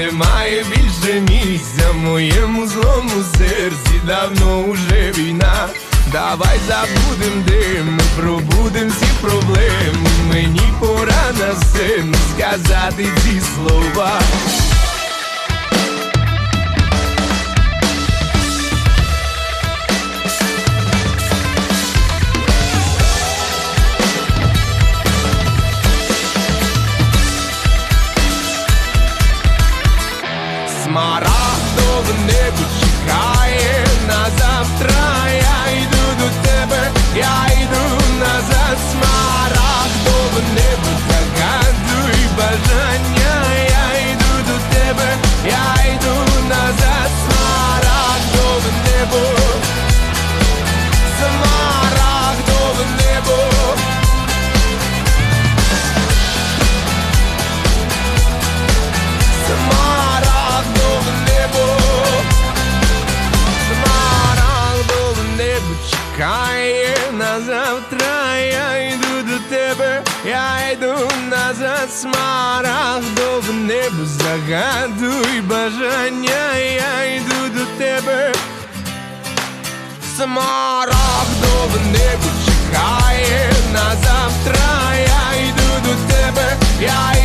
немає більше місця в моєму злому серці давно уже війна. Давай забудем дим, ми пробудем всі проблеми. Мені пора на син сказати ці слова. Смарагдове небо чекає на завтра. Чекає на завтра. Я йду до тебе, я йду назад. Смарагдове небо, загадуй бажання. Я йду до тебе. Смарагдове небо чекає на завтра. Я йду до тебе, я йду